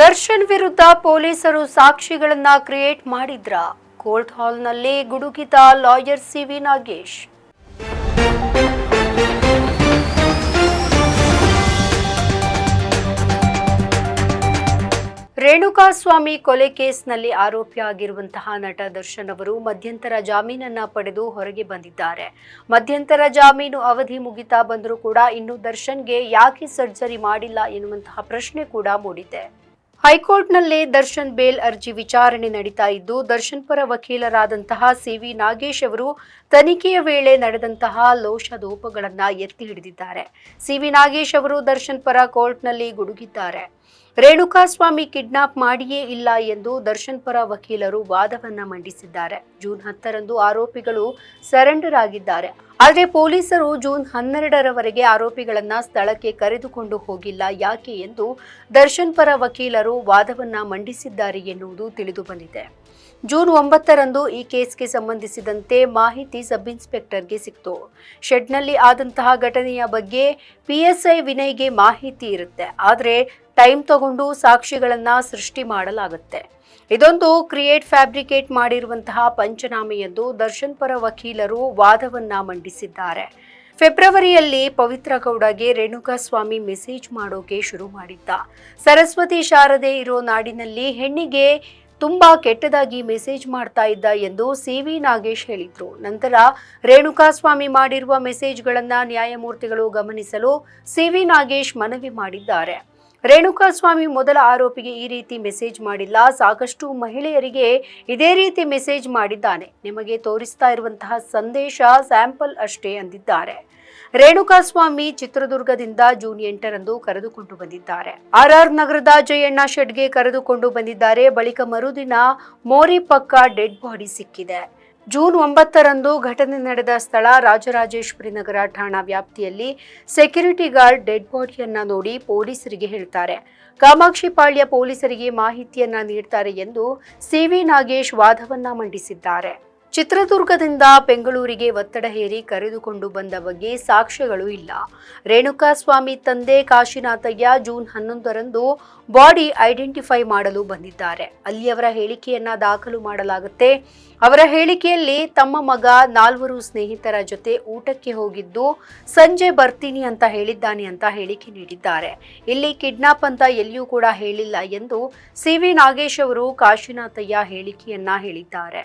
ದರ್ಶನ್ ವಿರುದ್ಧ ಪೊಲೀಸರು ಸಾಕ್ಷಿಗಳನ್ನ ಕ್ರಿಯೇಟ್ ಮಾಡಿದ್ರ? ಕೋರ್ಟ್ ಹಾಲ್ನಲ್ಲಿ ಗುಡುಗಿದ lawyer C V Nagesh. Renukaswamy ಕೊಲೆ ಕೇಸ್ನಲ್ಲಿ ಆರೋಪಿಯಾಗಿರುವಂತಹ ನಟ ದರ್ಶನ್ ಅವರು ಮಧ್ಯಂತರ ಜಾಮೀನನ್ನ ಪಡೆದು ಹೊರಗೆ ಬಂದಿದ್ದಾರೆ. ಮಧ್ಯಂತರ ಜಾಮೀನು ಅವಧಿ ಮುಗಿತಾ ಬಂದರೂ ಕೂಡ ಇನ್ನು ದರ್ಶನ್ಗೆ ಯಾಕೆ ಸರ್ಜರಿ ಮಾಡಿಲ್ಲ ಎನ್ನುವಂತಹ ಪ್ರಶ್ನೆ ಕೂಡ ಮೂಡಿದೆ. ಹೈಕೋರ್ಟ್ನಲ್ಲಿ ದರ್ಶನ್ ಬೇಲ್ ಅರ್ಜಿ ವಿಚಾರಣೆ ನಡೀತಾ ಇದ್ದು, ದರ್ಶನ್ ಪರ ವಕೀಲರಾದಂತಹ ಸಿವಿ ನಾಗೇಶ್ ಅವರು ತನಿಖೆಯ ವೇಳೆ ನಡೆದಂತಹ ಲೋಷದೋಪಗಳನ್ನು ಎತ್ತಿ ಹಿಡಿದಿದ್ದಾರೆ. ಸಿವಿ ನಾಗೇಶ್ ಅವರು ದರ್ಶನ್ ಪರ ಕೋರ್ಟ್ನಲ್ಲಿ ಗುಡುಗಿದ್ದಾರೆ. ರೇಣುಕಾಸ್ವಾಮಿ ಕಿಡ್ನಾಪ್ ಮಾಡಿಯೇ ಇಲ್ಲ ಎಂದು ದರ್ಶನ್ ಪರ ವಕೀಲರು ವಾದವನ್ನ ಮಂಡಿಸಿದ್ದಾರೆ. ಜೂನ್ ಹತ್ತರಂದು ಆರೋಪಿಗಳು ಸರೆಂಡರ್ ಆಗಿದ್ದಾರೆ ಆದರೆ ಪೊಲೀಸರು ಜೂನ್ ಹನ್ನೆರಡರವರೆಗೆ ಆರೋಪಿಗಳನ್ನ ಸ್ಥಳಕ್ಕೆ ಕರೆದುಕೊಂಡು ಹೋಗಿಲ್ಲ. ಯಾಕೆ ಎಂದು ದರ್ಶನ್ ಪರ ವಕೀಲರು ವಾದವನ್ನ ಮಂಡಿಸಿದ್ದಾರೆ ಎನ್ನುವುದು ತಿಳಿದು ಬಂದಿದೆ. ಜೂನ್ ಒಂಬತ್ತರಂದು ಈ ಕೇಸ್ಗೆ ಸಂಬಂಧಿಸಿದಂತೆ ಮಾಹಿತಿ ಸಬ್ ಇನ್ಸ್ಪೆಕ್ಟರ್ಗೆ ಸಿಕ್ತು. ಶೆಡ್ನಲ್ಲಿ ಆದಂತಹ ಘಟನೆಯ ಬಗ್ಗೆ ಪಿಎಸ್ಐ ವಿನಯ್ಗೆ ಮಾಹಿತಿ ಇರುತ್ತೆ. ಆದರೆ ಟೈಮ್ ತಗೊಂಡು ಸಾಕ್ಷಿಗಳನ್ನ ಸೃಷ್ಟಿ ಮಾಡಲಾಗುತ್ತೆ. ಇದೊಂದು ಕ್ರಿಯೇಟ್ ಫ್ಯಾಬ್ರಿಕೇಟ್ ಮಾಡಿರುವಂತಹ ಪಂಚನಾಮೆ ಎಂದು ದರ್ಶನ್ ಪರ ವಕೀಲರು ವಾದವನ್ನ ಮಂಡಿಸಿದ್ದಾರೆ. ಫೆಬ್ರವರಿಯಲ್ಲಿ ಪವಿತ್ರ ಗೌಡಗೆ ರೇಣುಕಾಸ್ವಾಮಿ ಮೆಸೇಜ್ ಮಾಡೋಕೆ ಶುರು ಮಾಡಿದ್ದ. ಸರಸ್ವತಿ ಶಾರದೆ ಇರೋ ನಾಡಿನಲ್ಲಿ ಹೆಣ್ಣಿಗೆ ತುಂಬಾ ಕೆಟ್ಟದಾಗಿ ಮೆಸೇಜ್ ಮಾಡ್ತಾ ಇದ್ದ ಎಂದು ಸಿ ವಿ ನಾಗೇಶ್ ಹೇಳಿದ್ರು. ನಂತರ ರೇಣುಕಾಸ್ವಾಮಿ ಮಾಡಿರುವ ಮೆಸೇಜ್ಗಳನ್ನ ನ್ಯಾಯಮೂರ್ತಿಗಳು ಗಮನಿಸಲು ಸಿ ವಿ ನಾಗೇಶ್ ಮನವಿ ಮಾಡಿದ್ದಾರೆ. ರೇಣುಕಾಸ್ವಾಮಿ ಮೊದಲ ಆರೋಪಿಗೆ ಈ ರೀತಿ ಮೆಸೇಜ್ ಮಾಡಿಲ್ಲ. ಸಾಕಷ್ಟು ಮಹಿಳೆಯರಿಗೆ ಇದೇ ರೀತಿ ಮೆಸೇಜ್ ಮಾಡಿದ್ದಾನೆ. ನಿಮಗೆ ತೋರಿಸ್ತಾ ಇರುವಂತಹ ಸಂದೇಶ ಸ್ಯಾಂಪಲ್ ಅಷ್ಟೇ ಅಂದಿದ್ದಾರೆ. ರೇಣುಕಾಸ್ವಾಮಿ ಚಿತ್ರದುರ್ಗದಿಂದ ಜೂನ್ ಎಂಟರಂದು ಕರೆದುಕೊಂಡು ಬಂದಿದ್ದಾರೆ. ಆರ್ಆರ್ ನಗರದ ಜಯಣ್ಣ ಶೆಡ್ಗೆ ಕರೆದುಕೊಂಡು ಬಂದಿದ್ದಾರೆ. ಬಳಿಕ ಮರುದಿನ ಮೋರಿ ಪಕ್ಕ ಡೆಡ್ ಬಾಡಿ ಸಿಕ್ಕಿದೆ. ಜೂನ್ ಒಂಬತ್ತರಂದು ಘಟನೆ ನಡೆದ ಸ್ಥಳ ರಾಜರಾಜೇಶ್ವರಿ ನಗರ ಠಾಣಾ ವ್ಯಾಪ್ತಿಯಲ್ಲಿ ಸೆಕ್ಯೂರಿಟಿ ಗಾರ್ಡ್ ಡೆಡ್ ಬಾಡಿಯನ್ನ ನೋಡಿ ಪೊಲೀಸರಿಗೆ ಹೇಳ್ತಾರೆ. ಕಾಮಾಕ್ಷಿಪಾಳ್ಯ ಪೊಲೀಸರಿಗೆ ಮಾಹಿತಿಯನ್ನ ನೀಡ್ತಾರೆ ಎಂದು ಸಿವಿ ನಾಗೇಶ್ ವಾದವನ್ನ ಮಂಡಿಸಿದ್ದಾರೆ. ಚಿತ್ರದುರ್ಗದಿಂದ ಬೆಂಗಳೂರಿಗೆ ಒತ್ತಡ ಹೇರಿ ಕರೆದುಕೊಂಡು ಬಂದ ಬಗ್ಗೆ ಸಾಕ್ಷ್ಯಗಳು ಇಲ್ಲ. ರೇಣುಕಾಸ್ವಾಮಿ ತಂದೆ ಕಾಶಿನಾಥಯ್ಯ ಜೂನ್ ಹನ್ನೊಂದರಂದು ಬಾಡಿ ಐಡೆಂಟಿಫೈ ಮಾಡಲು ಬಂದಿದ್ದಾರೆ. ಅಲ್ಲಿ ಅವರ ಹೇಳಿಕೆಯನ್ನ ದಾಖಲು ಮಾಡಲಾಗುತ್ತೆ. ಅವರ ಹೇಳಿಕೆಯಲ್ಲಿ ತಮ್ಮ ಮಗ, ನಾಲ್ವರು ಸ್ನೇಹಿತರ ಜೊತೆ ಊಟಕ್ಕೆ ಹೋಗಿದ್ದು, ಸಂಜೆ ಬರ್ತೀನಿ ಅಂತ ಹೇಳಿದ್ದಾನೆ ಅಂತ ಹೇಳಿಕೆ ನೀಡಿದ್ದಾರೆ. ಇಲ್ಲಿ ಕಿಡ್ನಾಪ್ ಅಂತ ಎಲ್ಲಿಯೂ ಕೂಡ ಹೇಳಿಲ್ಲ ಎಂದು ಸಿವಿ ನಾಗೇಶ್ ಅವರು ಕಾಶಿನಾಥಯ್ಯ ಹೇಳಿಕೆಯನ್ನ ಹೇಳಿದ್ದಾರೆ.